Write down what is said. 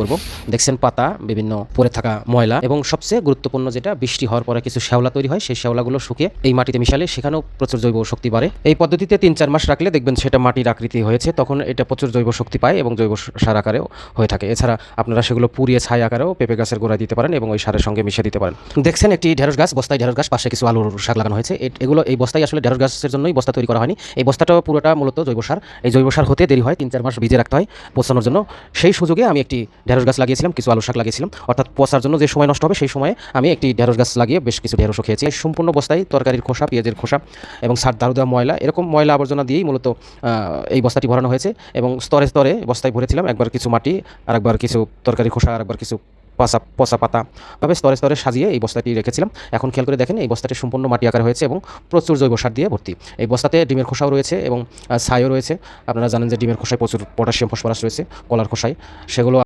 করব। দেখছেন পাতা, বিভিন্ন পরে থাকা ময়লা এবং সবচেয়ে গুরুত্বপূর্ণ যেটা, বৃষ্টি হওয়ার পরে কিছু শ্যাওলা তৈরি হয়, সেই শ্যাওলাগুলো শুকিয়ে এই মাটিতে মিশালে সেখানেও প্রচুর জৈব শক্তি বাড়ে। এই পদ্ধতিতে তিন চার মাস রাখলে দেখবেন সেটা মাটির আকৃতি হয়েছে, তখন এটা প্রচুর জৈব শক্তি পায় এবং জৈব সার আকারেও হয়ে থাকে। এছাড়া আপনারা সেগুলো পুড়িয়ে ছাই আকারেও পেঁপে গাছের গোড়ায় দিতে পারেন এবং ওই সারের সঙ্গে মিশিয়ে দিতে পারেন। দেখছেন একটি ঢেঁড়স গাছ, বস্তায় ঢেঁড়স গাছ, পাশে কিছু আলুর শাক লাগানো হয়েছে। এগুলো এই বস্তায় আসলে ঢেঁড়স গাছের জন্যই বস্তা তৈরি করা হয়নি। এই বস্তাটাও পুরোটা মূলত জৈব সার। এই জৈব সার হতে দেরি হয়, তিন চার মাস ভিজে রাখতে হয় পচানোর জন্য। সেই সুযোগে আমি একটি ঢেঁড়স গাছ লাগিয়েছিলাম, কিছু আলু শাক লাগিয়েছিলাম। অর্থাৎ পচার জন্য যে সময় নষ্ট হবে, সেই সময়ে আমি একটি ঢেঁড়স গাছ লাগিয়ে বেশ কিছু ঢেঁড়সও খেয়েছি। সম্পূর্ণ বস্তায় তরকারির খোসা, পেঁয়াজের খোসা এবং সার, দারু দেওয়া ময়লা, এরকম ময়লা আবর্জনা দিয়েই মূলত এই বস্তাটি ভরানো হয়েছে এবং স্তরে স্তরে বস্তায় ভরেছিলাম। একবার কিছু মাটি আর একবার কিছু তরকারি খোসা আর একবার কিছু পচা পচা পাতা ভাবে স্তরে স্তরে সাজিয়ে এই বস্তাটি রেখেছিলাম। এখন খেয়াল করে দেখেন, এই বস্তাটি সম্পূর্ণ মাটি আকার হয়েছে এবং প্রচুর জৈব সার দিয়ে ভর্তি। এই বস্তাতে ডিমের খোসাও রয়েছে এবং ছাইও রয়েছে। আপনারা জানেন যে ডিমের খোসায় প্রচুর পটাশিয়াম, ফসফরাস রয়েছে, কলার খোসায়। সেগুলো